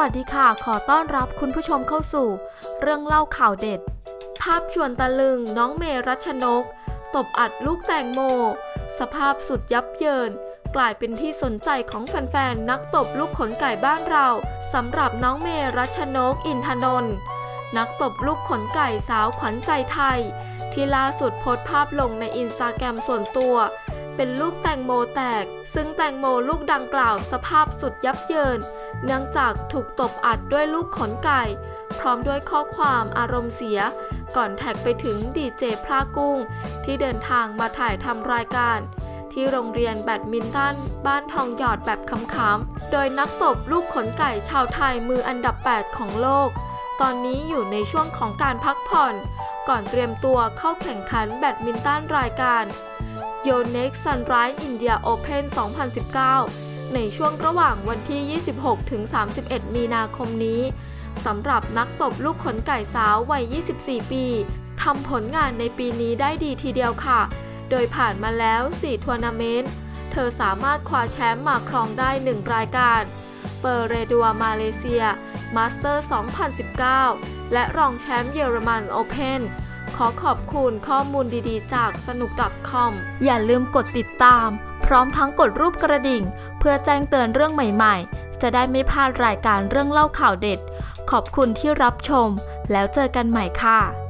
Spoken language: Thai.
วัสดีค่ะ ขอต้อนรับคุณผู้ชมเข้าสู่ เรื่องเล่าข่าวเด็ด ภาพชวนตะลึงน้องเมรัชนก ตบอัดลูกแตงโม สภาพสุดยับเยิน กลายเป็นที่สนใจของแฟนๆ นักตบลูกขนไก่บ้านเราสำหรับน้องเมรัชนกอินทนนท์นักตบลูกขนไก่สาวขวัญใจไทย ที่ล่าสุดโพสต์ภาพลงในอินสตาแกรมส่วนตัว เป็นลูกแตงโมแตก ซึ่งแตงโมลูกดังกล่าวสภาพสุดยับเยิน เนื่องจากถูกตบอัดด้วยลูกขนไก่ พร้อมด้วยข้อความอารมณ์เสีย ก่อนแท็กไปถึงดีเจพระกุ้ง ที่เดินทางมาถ่ายทำรายการ ที่โรงเรียนแบดมินตัน บ้านทองหยอดแบบคำๆ โดยนักตบลูกขนไก่ชาวไทยมืออันดับ 8 ของโลก ตอนนี้อยู่ในช่วงของการพักผ่อน ก่อนเตรียมตัวเข้าแข่งขันแบดมินตันรายการ y o n e x Sunrise India Open 2019 ในช่วงระหว่างวันที่ 26 ถึง 31 มีนาคมนี้สำหรับนักตบลูกขนไก่สาววัย 24 ปีทำผลงานในปีนี้ได้ดีทีเดียวค่ะ โดยผ่านมาแล้ว 4 ทัวร์นาเมนต์ เธอสามารถคว้าแชมป์มาครองได้ 1 รายการ เปอร์เรดัวมาเลเซีย มาสเตอร์ 2019 และรองแชมป์เยอรมันโอเพน ขอขอบคุณข้อมูลดีๆ จากสนุก .com อย่าลืมกดติดตาม พร้อมทั้งกดรูปกระดิ่ง เพื่อแจ้งเตือนเรื่องใหม่ๆ จะได้ไม่พลาดรายการเรื่องเล่าข่าวเด็ด ขอบคุณที่รับชม แล้วเจอกันใหม่ค่ะ